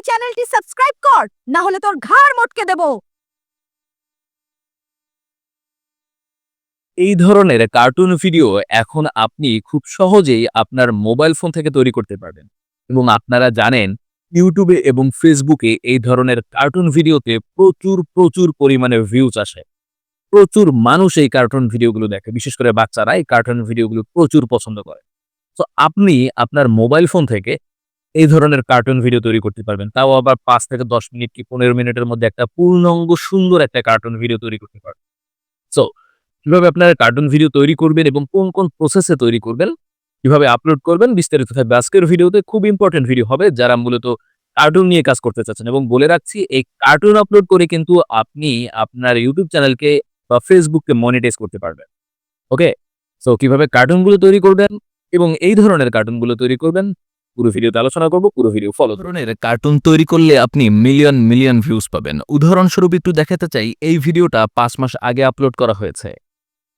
এই চ্যানেলটি সাবস্ক্রাইব কর না হলে তোর ঘাড় মটকে দেব। এই ধরনের কার্টুন ভিডিও এখন আপনি খুব সহজেই আপনার মোবাইল ফোন থেকে তৈরি করতে পারবেন। এবং আপনারা জানেন, ইউটিউবে এবং ফেসবুকে এই ধরনের কার্টুন ভিডিওতে প্রচুর প্রচুর পরিমাণে ভিউজ আসে। প্রচুর মানুষ এই কার্টুন ভিডিওগুলো দেখে, বিশেষ করে বাচ্চারা এই কার্টুন ভিডিওগুলো প্রচুর পছন্দ করে। তো আপনি আপনার মোবাইল ফোন থেকে এই ধরনের কার্টুন ভিডিও তৈরি করতে পারবেন। তাও আবার পাঁচ থেকে দশ মিনিট কি পনেরো মিনিটের মধ্যে একটা পূর্ণাঙ্গ সুন্দর একটা কার্টুন ভিডিও তৈরি করতে পারবেন। সো কীভাবে আপনারা কার্টুন ভিডিও তৈরি করবেন এবং কোন কোন প্রসেসে তৈরি করবেন, কীভাবে আপলোড করবেন, বিস্তারিত থাকবে আজকের ভিডিওতে খুব ইম্পর্টেন্ট ভিডিও হবে যারা মূলত কার্টুন নিয়ে কাজ করতে চাচ্ছেন। এবং বলে রাখছি, এই কার্টুন আপলোড করে কিন্তু আপনি আপনার ইউটিউব চ্যানেলকে বা ফেসবুককে মনিটাইজ করতে পারবেন। ওকে সো কীভাবে কার্টুনগুলো তৈরি করবেন এবং এই ধরনের কার্টুনগুলো তৈরি করবেন পুরো ভিডিওতে আলোচনা করব, পুরো ভিডিও ফলো ধরনের কার্টুন তৈরি করলে আপনি মিলিয়ন মিলিয়ন ভিউজ পাবেন। উদাহরণস্বরূপ একটু দেখাতে চাই, এই ভিডিওটা পাঁচ মাস আগে আপলোড করা হয়েছে।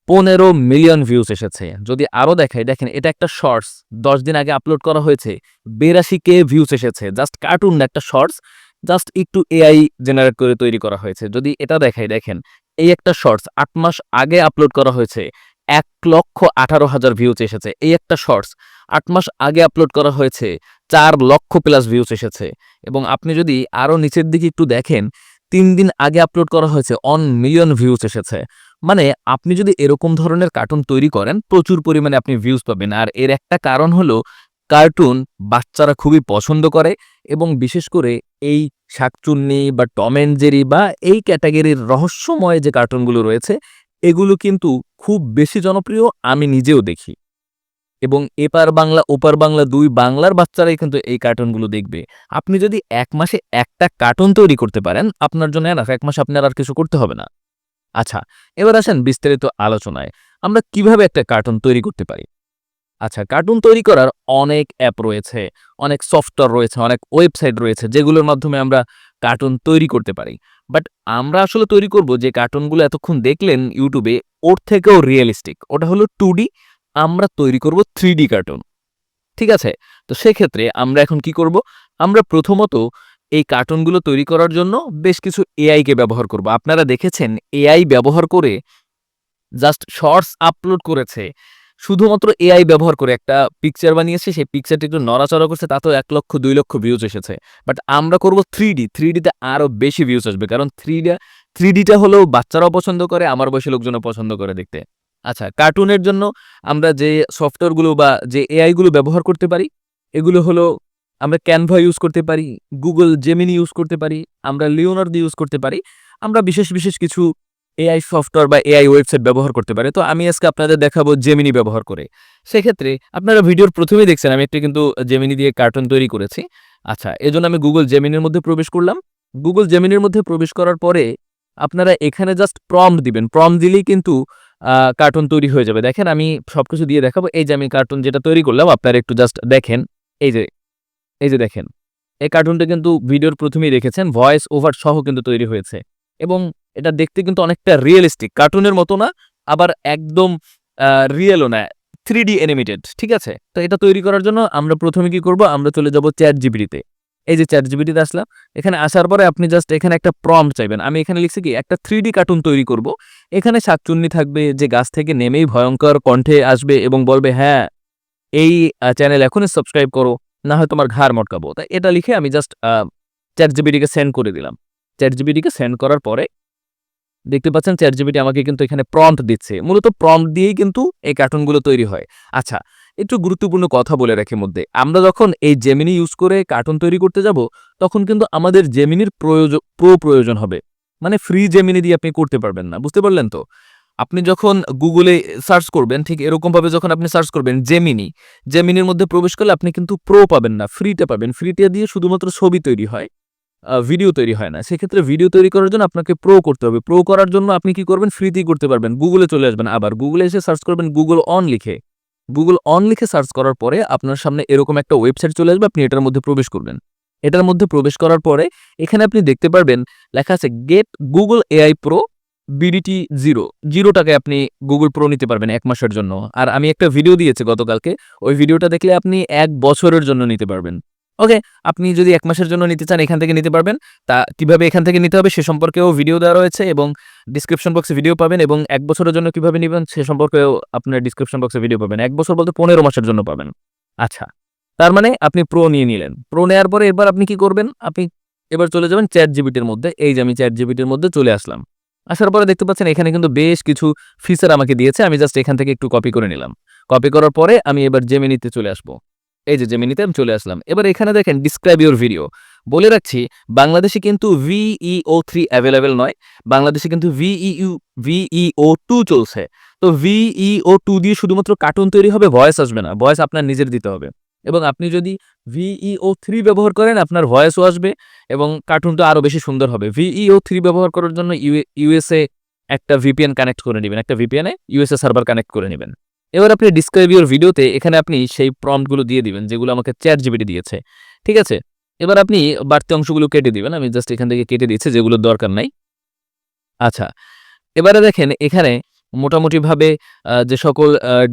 পনেরো মিলিয়ন ভিউজ এসেছে। যদি আরও দেখাই, দেখেন এটা একটা শর্টস দশ দিন আগে আপলোড করা হয়েছে বিরাশি কে ভিউজ এসেছে জাস্ট কার্টুন একটা শর্টস জাস্ট একটু এআই জেনারেট করে তৈরি করা হয়েছে। যদি এটা দেখাই, দেখেন, এই একটা শর্টস আট মাস আগে আপলোড করা হয়েছে এক লক্ষ আঠারো হাজার ভিউজ এসেছে। এই একটা শর্টস আট মাস আগে আপলোড করা হয়েছে, চার লক্ষ প্লাস ভিউজ এসেছে। এবং আপনি যদি আরও নিচের দিকে একটু দেখেন, তিন দিন আগে আপলোড করা হয়েছে অন মিলিয়ন ভিউজ এসেছে। মানে আপনি যদি এরকম ধরনের কার্টুন তৈরি করেন, প্রচুর পরিমাণে আপনি ভিউজ পাবেন। আর এর একটা কারণ হলো কার্টুন বাচ্চারা খুবই পছন্দ করে এবং বিশেষ করে এই শাকচুন্নি বা টম অ্যান্ড জেরি বা এই ক্যাটাগরির রহস্যময় যে কার্টুনগুলো রয়েছে, এগুলো কিন্তু খুব বেশি জনপ্রিয় আমি নিজেও দেখি। এবং এপার বাংলা, ওপার বাংলা দুই বাংলার বাচ্চারাই কিন্তু এই কার্টুনগুলো দেখবে। আপনি যদি এক মাসে একটা কার্টুন তৈরি করতে পারেন, আপনার জন্য এনাফ এক মাসে আপনার আর কিছু করতে হবে না। আচ্ছা এবার আসেন বিস্তারিত আলোচনায়। আমরা কীভাবে একটা কার্টুন তৈরি করতে পারি? আচ্ছা কার্টুন তৈরি করার অনেক অ্যাপ রয়েছে, অনেক সফটওয়্যার রয়েছে, অনেক ওয়েবসাইট রয়েছে, যেগুলোর মাধ্যমে আমরা কার্টুন তৈরি করতে পারি। বাট আমরা আসলে তৈরি করব যে কার্টুনগুলো এতক্ষণ দেখলেন ইউটিউবে ওর থেকেও রিয়েলিস্টিক ওটা হলো টু আমরা তৈরি করব থ্রি কার্টুন ঠিক আছে? তো সেক্ষেত্রে আমরা এখন কি করব? আমরা প্রথমত এই কার্টুনগুলো তৈরি করার জন্য বেশ কিছু এআইকে ব্যবহার করব। আপনারা দেখেছেন এআই ব্যবহার করে জাস্ট শর্টস আপলোড করেছে। শুধুমাত্র এআই ব্যবহার করে একটা পিকচার বানিয়েছে, সেই পিকচারটি একটু নড়াচড়া করছে, তাতেও এক লক্ষ, দুই লক্ষ ভিউজ এসেছে। বাট আমরা করব থ্রি ডি থ্রি ডিতে আরও বেশি ভিউজ আসবে। কারণ থ্রি থ্রি ডিটা হলেও বাচ্চারাও পছন্দ করে, আমার বয়সী লোকজনও পছন্দ করে দেখতে। আচ্ছা কার্টুনের জন্য আমরা যে সফটওয়্যারগুলো বা যে এআইগুলো ব্যবহার করতে পারি, এগুলো হলো আমরা ক্যানভা ইউজ করতে পারি, গুগল জেমিনি ইউজ করতে পারি, আমরা লিওনার লিওনার্দ ইউজ করতে পারি, আমরা বিশেষ বিশেষ কিছু এআই সফটওয়্যার বা এআই ওয়েবসাইট ব্যবহার করতে পারি। তো আমি আজকে আপনাদের দেখাবো জেমিনি ব্যবহার করে। সেক্ষেত্রে আপনারা ভিডিওর প্রথমেই দেখছেন, আমি একটা কিন্তু জেমিনি দিয়ে কার্টুন তৈরি করেছি। আচ্ছা এজন্য আমি গুগল জেমিনির মধ্যে প্রবেশ করলাম। গুগল জেমিনির মধ্যে প্রবেশ করার পরে আপনারা এখানে জাস্ট প্রম দিবেন। প্রম দিলেই কিন্তু কার্টুন তৈরি হয়ে যাবে। দেখেন আমি সবকিছু দিয়ে দেখাবো। এই যে আমি কার্টুন যেটা তৈরি করলাম, আপনারা একটু জাস্ট দেখেন। এই যে এই যে দেখেন। এই কার্টুনটা কিন্তু ভিডিওর প্রথমেই দেখেছেন ভয়েস ওভার সহ কিন্তু তৈরি হয়েছে। এবং এটা দেখতে কিন্তু অনেকটা রিয়েলিস্টিক কার্টুনের মতো না, আবার একদম রিয়েলও না। থ্রি ডি অ্যানিমেটেড ঠিক আছে? তো এটা তৈরি করার জন্য আমরা প্রথমে কি করব? আমরা চলে যাব চ্যাট জিবিটিতে এই যে চ্যাট জিবিটিতে আসলাম, এখানে আসার পরে আপনি জাস্ট এখানে একটা প্রম চাইবেন। আমি এখানে লিখছি কি, একটা থ্রি কার্টুন তৈরি করব। এখানে শাকচুন্নি থাকবে, যে গাছ থেকে নেমেই ভয়ঙ্কর কণ্ঠে আসবে এবং বলবে হ্যাঁ এই চ্যানেল এখনই সাবস্ক্রাইব করো, না হয় তোমার ঘাড় মটকাবো। তাই এটা লিখে আমি জাস্ট চ্যাট জিবিটিকে সেন্ড করে দিলাম। চ্যাট জিবিটিকে সেন্ড করার পরে দেখতে পাচ্ছেন চ্যাট জিবিটি আমাকে কিন্তু এখানে প্রম্পট দিচ্ছে। মূলত প্রম্পট দিয়েই কিন্তু এই কার্টুনগুলো তৈরি হয়। আচ্ছা একটু গুরুত্বপূর্ণ কথা বলে রাখি মধ্যে। আমরা যখন এই জেমিনি ইউজ করে কার্টুন তৈরি করতে যাব, তখন কিন্তু আমাদের জেমিনির প্রয়োজন প্রো প্রয়োজন হবে। মানে ফ্রি জেমিনি দিয়ে আপনি করতে পারবেন না, বুঝতে পারলেন তো? আপনি যখন গুগলে সার্চ করবেন, ঠিক এরকমভাবে যখন আপনি সার্চ করবেন জেমিনি জেমিনির মধ্যে প্রবেশ করলে আপনি কিন্তু প্রো পাবেন না ফ্রিটা পাবেন। ফ্রিটা দিয়ে শুধুমাত্র ছবি তৈরি হয় ভিডিও তৈরি হয় না। সেক্ষেত্রে ভিডিও তৈরি করার জন্য আপনাকে প্রো করতে হবে। প্রো করার জন্য আপনি কি করবেন? ফ্রিতেই করতে পারবেন। গুগলে চলে আসবেন আবার। গুগলে এসে সার্চ করবেন গুগল অন লিখে। গুগল অন লিখে সার্চ করার পরে আপনার সামনে এরকম একটা ওয়েবসাইট চলে আসবে, আপনি এটার মধ্যে প্রবেশ করবেন। এটার মধ্যে প্রবেশ করার পরে এখানে আপনি দেখতে পারবেন, লেখা আছে get Google AI pro BDT zero zero টাকায় আপনি গুগল প্রো নিতে পারবেন এক মাসের জন্য। আর আমি একটা ভিডিও দিয়েছি গতকালকে, ওই ভিডিওটা দেখলে আপনি এক বছরের জন্য নিতে পারবেন। ওকে আপনি যদি এক মাসের জন্য নিতে চান এখান থেকে নিতে পারবেন। তা কীভাবে এখান থেকে নিতে হবে সে সম্পর্কেও ভিডিও দেওয়া রয়েছে এবং ডিসক্রিপশন বক্সে ভিডিও পাবেন এবং এক বছরের জন্য কীভাবে নেবেন সে সম্পর্কেও আপনার ডিসক্রিপশন বক্সে ভিডিও পাবেন। এক বছর বলতে পনেরো মাসের জন্য পাবেন। আচ্ছা তার মানে আপনি প্রো নিয়ে নিলেন। প্রো নেওয়ার পরে এবার আপনি কি করবেন? আপনি এবার চলে যাবেন চ্যাট জিবিটির মধ্যে। এই যে আমি চ্যাট জিবিটির মধ্যে চলে আসলাম। আসার পরে দেখতে পাচ্ছেন এখানে কিন্তু বেশ কিছু ফিচার আমাকে দিয়েছে। আমি জাস্ট এখান থেকে একটু কপি করে নিলাম। কপি করার পরে আমি এবার জেমিনিতে চলে আসব। এই যে জেমিনিতে আমি চলে আসলাম। এবার এখানে দেখেন ডিসক্রাইব ইউর ভিডিও বলে রাখছি, বাংলাদেশে কিন্তু ভিইও থ্রি অ্যাভেলেবেল নয়, বাংলাদেশে কিন্তু ভিইউ ভিইও টু চলছে। তো ভিইও টু দিয়ে শুধুমাত্র কার্টুন তৈরি হবে ভয়েস আসবে না ভয়েস আপনার নিজের দিতে হবে। এবং আপনি যদি ভিইও থ্রি ব্যবহার করেন, আপনার ভয়েসও আসবে এবং কার্টুনটা আরও বেশি সুন্দর হবে। ভিইও থ্রি ব্যবহার করার জন্য ইউএসএ একটা ভিপিএন কানেক্ট করে নেবেন, একটা ভিপিএনে ইউএসএ সার্ভার কানেক্ট করে নেবেন। এবার আপনি ডিসক্রাইব ইউর ভিডিওতে এখানে আপনি সেই প্রম্পটগুলো দিয়ে দিবেন, যেগুলো আমাকে চ্যাট জিবিটি দিয়েছে, ঠিক আছে? এবার আপনি বাড়তি অংশগুলো কেটে দিবেন, আমি জাস্ট এখান থেকে কেটে দিচ্ছি যেগুলোর দরকার নাই। আচ্ছা এবারে দেখেন এখানে মোটামুটিভাবে যে সকল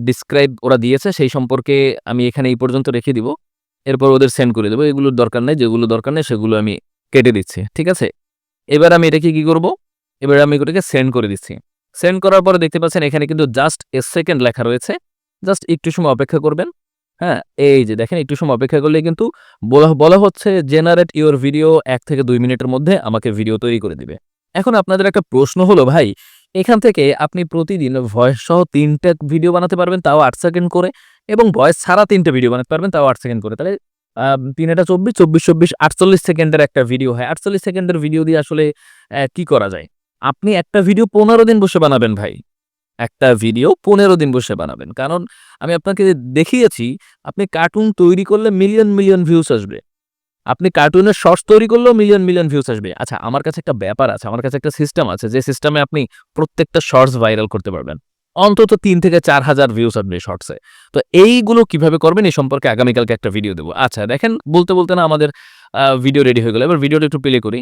ডিসক্রাইব ওরা দিয়েছে, সেই সম্পর্কে আমি এখানে এই পর্যন্ত রেখে দিব। এরপর ওদের সেন্ড করে দেবো, এগুলোর দরকার নেই, যেগুলো দরকার নেই, সেগুলো আমি কেটে দিচ্ছি, ঠিক আছে? এবার আমি এটাকে কি করব? এবার আমি ওটাকে সেন্ড করে দিচ্ছি। সেন্ড করার পরে দেখতে পাচ্ছেন এখানে কিন্তু জাস্ট এ সেকেন্ড লেখা রয়েছে। জাস্ট একটু সময় অপেক্ষা করবেন। হ্যাঁ এই যে দেখেন, একটু সময় অপেক্ষা করলে কিন্তু বলা বলা হচ্ছে জেনারেট ইওর ভিডিও এক থেকে দুই মিনিটের মধ্যে আমাকে ভিডিও তৈরি করে দিবে। এখন আপনাদের একটা প্রশ্ন হলো, ভাই, এখান থেকে আপনি প্রতিদিন ভয়েস সহ তিনটা ভিডিও বানাতে পারবেন তাও আট সেকেন্ড করে, এবং ভয়েস ছাড়া তিনটে ভিডিও বানাতে পারবেন তাও আট সেকেন্ড করে? তাহলে তিন এটা চব্বিশ চব্বিশ চব্বিশ, আটচল্লিশ সেকেন্ডের একটা ভিডিও হয়। আটচল্লিশ সেকেন্ডের ভিডিও দিয়ে আসলে কি করা যায়? আপনি একটা ভিডিও পনেরো দিন বসে বানাবেন ভাই। একটা ভিডিও পনেরো দিন বসে বানাবেন। কারণ আমি আপনাকে দেখিয়েছি, আপনি কার্টুন তৈরি করলে মিলিয়ন মিলিয়ন ভিউস আসবে। আপনি কার্টুনের শর্টস তৈরি করলেও মিলিয়ন মিলিয়ন ভিউস আসবে। আচ্ছা আমার কাছে একটা ব্যাপার আছে, আমার কাছে একটা সিস্টেম আছে, যে সিস্টেমে আপনি প্রত্যেকটা শর্টস ভাইরাল করতে পারবেন। অন্তত তিন থেকে চার হাজার ভিউস আসবে শর্টসে তো এইগুলো কীভাবে করবেন এই সম্পর্কে আগামীকালকে একটা ভিডিও দেবো। আচ্ছা দেখেন, বলতে বলতে না আমাদের ভিডিও রেডি হয়ে গেল। এবার ভিডিওটা একটু প্লে করি।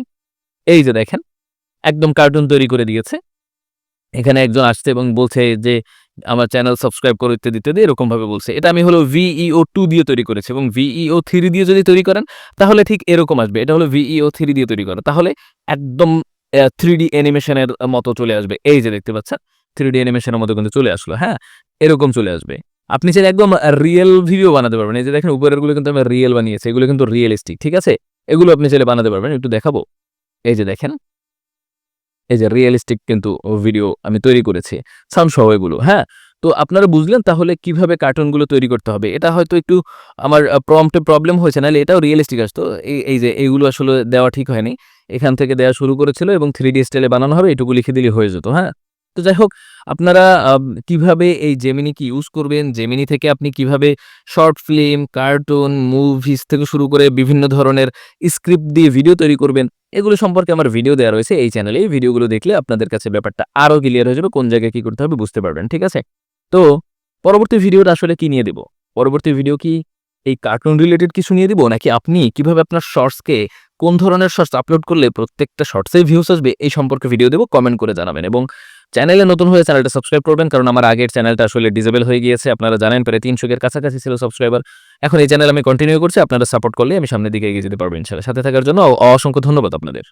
এই যে দেখেন একদম কার্টুন তৈরি করে দিয়েছে। এখানে একজন আসছে এবং বলছে যে, আমার চ্যানেল সাবস্ক্রাইব করে, ইত্যাদি ইত্যাদি, এরকম ভাবে বলছে। এটা আমি হলো ভিইও টু দিয়ে তৈরি করেছি এবং ভিইও থ্রি দিয়ে যদি তৈরি করেন, তাহলে ঠিক এরকম আসবে। এটা হলো ভিইও থ্রি দিয়ে তৈরি করা। তাহলে একদম থ্রি ডি অ্যানিমেশনের মতো চলে আসবে। এই যে দেখতে পাচ্ছেন থ্রি ডি অ্যানিমেশনের মতো কিন্তু চলে আসলো হ্যাঁ? এরকম চলে আসবে। আপনি চাইলে একদম রিয়েল ভিডিও বানাতে পারবেন। এই যে দেখেন, উপরেরগুলো কিন্তু আমি রিয়েল বানিয়েছি। এগুলো কিন্তু রিয়েলিস্টিক ঠিক আছে? এগুলো আপনি চাইলে বানাতে পারবেন। একটু দেখাবো। এই যে দেখেন এই যে রিয়েলিস্টিক কিন্তু ভিডিও আমি তৈরি করেছি। সাউন্ড সহ এগুলো হ্যাঁ? তো আপনারা বুঝলেন তাহলে কীভাবে কার্টুনগুলো তৈরি করতে হবে? এটা হয়তো একটু আমার প্রম্পটে প্রবলেম হয়েছে, নাহলে এটাও রিয়েলিস্টিক আসতো। এই এই যে এইগুলো আসলে দেওয়া ঠিক হয়নি। এখান থেকে দেওয়া শুরু করেছিল এবং থ্রি ডি স্টাইলে বানানো হবে, এটুকু লিখে দিলে হয়ে যেত হ্যাঁ? তো যাই হোক, আপনারা কীভাবে এই জেমিনি কি ইউজ করবেন? জেমিনি থেকে আপনি কীভাবে শর্ট ফিল্ম কার্টুন মুভিজ থেকে শুরু করে বিভিন্ন ধরনের স্ক্রিপ্ট দিয়ে ভিডিও তৈরি করবেন, এগুলো সম্পর্কে আমার ভিডিও দেওয়া রয়েছে। এই চ্যানেলে এই ভিডিওগুলো দেখলে আপনাদের কাছে ব্যাপারটা আরও ক্লিয়ার হয়ে যাবে, কোন জায়গায় কী করতে হবে বুঝতে পারবেন, ঠিক আছে? তো, পরবর্তী ভিডিওটা আসলে কি নিয়ে দেব? পরবর্তী ভিডিও কি এই কার্টুন রিলেটেড কিছু নিয়ে দিব? নাকি আপনি কীভাবে আপনার শর্টসকে কোন ধরনের শর্টস আপলোড করলে প্রত্যেকটা শর্টসে ভিউস আসবে, এই সম্পর্কে ভিডিও দেবো কমেন্ট করে জানাবেন। এবং চ্যানেলে নতুন হয়ে চ্যানেলটা সাবস্ক্রাইব করবেন, কারণ আমার আগের চ্যানেলটা আসলে ডিজেবল হয়ে গিয়েছে। আপনারা জানেন, প্রায় তিনশোকের কাছাকাছি ছিল সাবস্ক্রাইবার এখন এই চ্যানেল আমি কন্টিনিউ করছি, আপনারা সাপোর্ট করলে আমি সামনের দিকে এগিয়ে যেতে পারব ইনশাল্লাহ সাথে থাকার জন্য অসংখ্য ধন্যবাদ আপনাদের।